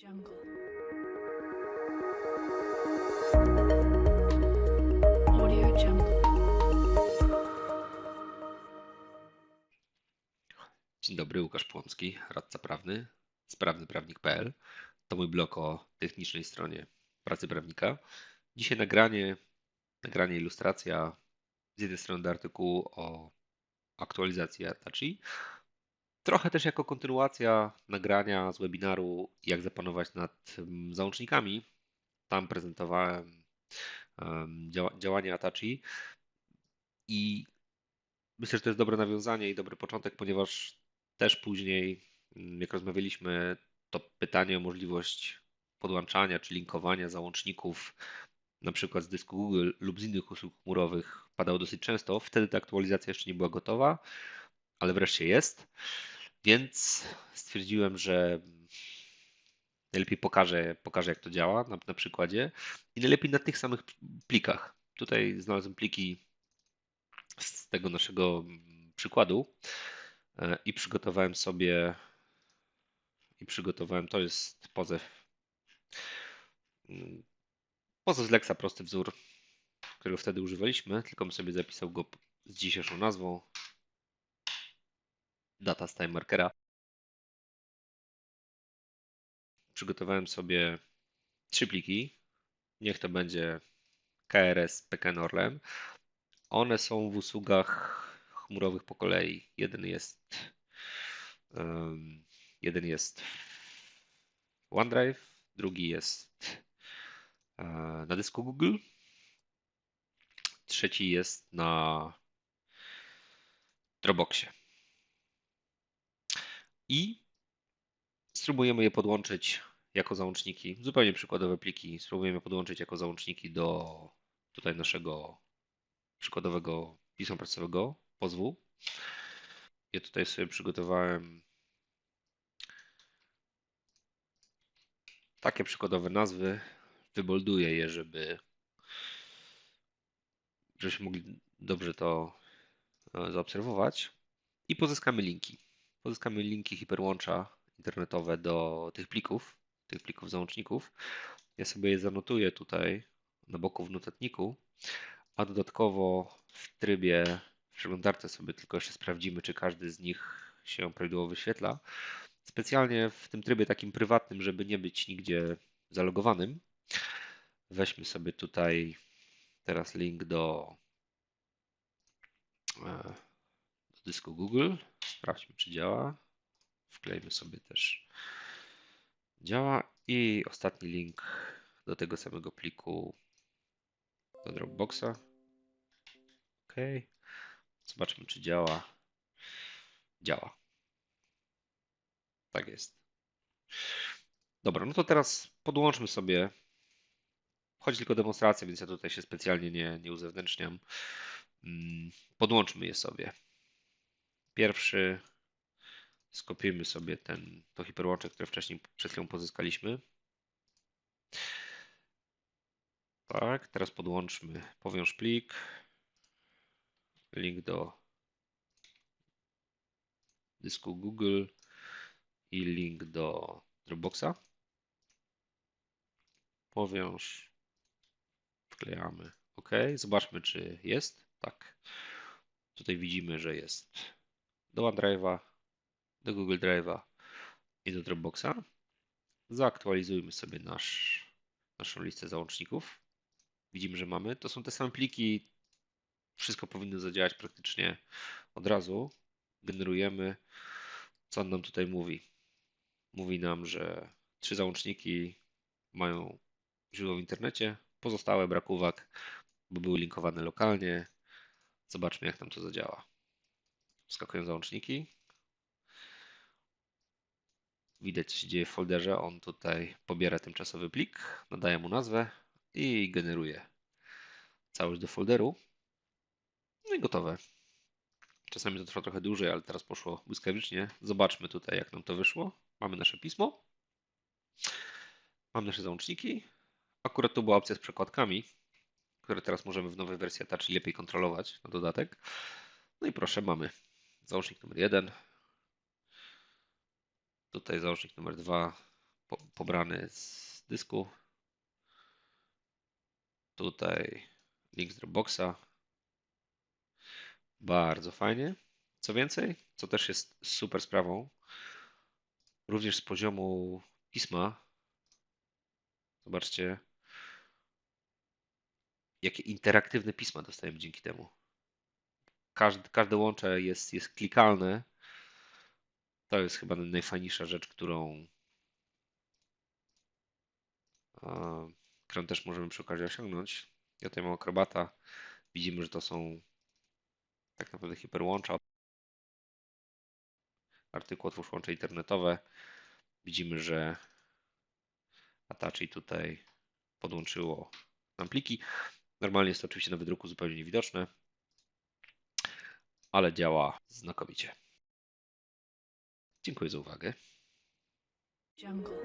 Dzień dobry, Łukasz Płomski, radca prawny, sprawnyprawnik.pl. To mój blog o technicznej stronie pracy prawnika. Dzisiaj nagranie, nagranie ilustracja z jednej strony do artykułu o aktualizacji Atachi, trochę też jako kontynuacja nagrania z webinaru jak zapanować nad załącznikami. Tam prezentowałem em, działa, działanie Atachi i myślę, że to jest dobre nawiązanie i dobry początek, ponieważ też później, mm, jak rozmawialiśmy, to pytanie o możliwość podłączania czy linkowania załączników, na przykład z dysku Google lub z innych usług chmurowych, padało dosyć często. Wtedy ta aktualizacja jeszcze nie była gotowa, ale wreszcie jest. Więc stwierdziłem, że najlepiej pokażę, pokażę jak to działa na, na przykładzie. I najlepiej na tych samych plikach. Tutaj znalazłem pliki z tego naszego przykładu. E, i przygotowałem sobie i przygotowałem, to jest pozew pozew z Lexa, prosty wzór, którego wtedy używaliśmy, tylko bym sobie zapisał go z dzisiejszą nazwą data z time markera. Przygotowałem sobie trzy pliki. Niech to będzie KRS PKN Orlen. One są w usługach chmurowych po kolei. Jeden jest um, jeden jest OneDrive, drugi jest e, na dysku Google, trzeci jest na Dropboxie. I spróbujemy je podłączyć jako załączniki, zupełnie przykładowe pliki, spróbujemy podłączyć jako załączniki do tutaj naszego przykładowego pisma pracowego pozwu. Ja tutaj sobie przygotowałem takie przykładowe nazwy. Wybolduję je, żeby żebyśmy mogli dobrze to e, zaobserwować. I pozyskamy linki. Pozyskamy linki hiperłącza internetowe do tych plików, tych plików załączników. Ja sobie je zanotuję tutaj na boku w notatniku, a dodatkowo w trybie w przeglądarce sobie tylko jeszcze sprawdzimy, czy każdy z nich się prawidłowo wyświetla. Specjalnie w tym trybie takim prywatnym, żeby nie być nigdzie zalogowanym. Weźmy sobie tutaj teraz link do, e, do dysku Google. Sprawdźmy, czy działa. Wklejmy sobie też działa i ostatni link do tego samego pliku do Dropboxa. OK. Zobaczmy, czy działa. Działa. Tak jest. Dobra, no to teraz podłączmy sobie. Chodzi tylko o demonstrację, więc ja tutaj się specjalnie nie, nie uzewnętrzniam. Mm, Podłączmy je sobie. Pierwszy skopiujmy sobie ten, to hiperłącze, które wcześniej przed chwilą pozyskaliśmy. Tak, teraz podłączmy, powiąż plik, link do dysku Google i link do Dropboxa. Powiąż, wklejamy OK. Zobaczmy, czy jest. Tak. Tutaj widzimy, że jest do OneDrive'a, do Google Drive'a i do Dropboxa. Zaaktualizujmy sobie nasz, naszą listę załączników. Widzimy, że mamy. To są te same pliki. Wszystko powinno zadziałać praktycznie od razu. Generujemy. Co on nam tutaj mówi? Mówi nam, że trzy załączniki mają źródło w internecie. Pozostałe brak uwag, bo były linkowane lokalnie. Zobaczmy, jak nam to zadziała. Wskakują załączniki. Widać, co się dzieje w folderze. On tutaj pobiera tymczasowy plik, nadaje mu nazwę i generuje całość do folderu. No i gotowe. Czasami to trwa trochę dłużej, ale teraz poszło błyskawicznie. Zobaczmy tutaj, jak nam to wyszło. Mamy nasze pismo. Mamy nasze załączniki. Akurat tu była opcja z przekładkami, które teraz możemy w nowej wersji Atachi lepiej kontrolować na dodatek. No i proszę, mamy załącznik numer 1. Tutaj załącznik numer 2. po, pobrany z dysku. Tutaj link z Dropboxa. Bardzo fajnie. Co więcej, co też jest super sprawą, również z poziomu pisma. Zobaczcie, jakie interaktywne pisma dostajemy dzięki temu. Każde, każde łącze jest, jest klikalne. To jest chyba najfajniejsza rzecz, którą, którą też możemy przy okazji osiągnąć. Ja tutaj mam akrobata. Widzimy, że to są tak naprawdę hiperłącza. Artykuł otwórz łącze internetowe. Widzimy, że Apache tutaj podłączyło nam pliki. Normalnie jest to oczywiście na wydruku zupełnie niewidoczne, ale działa znakomicie. Dziękuję za uwagę. Jungle.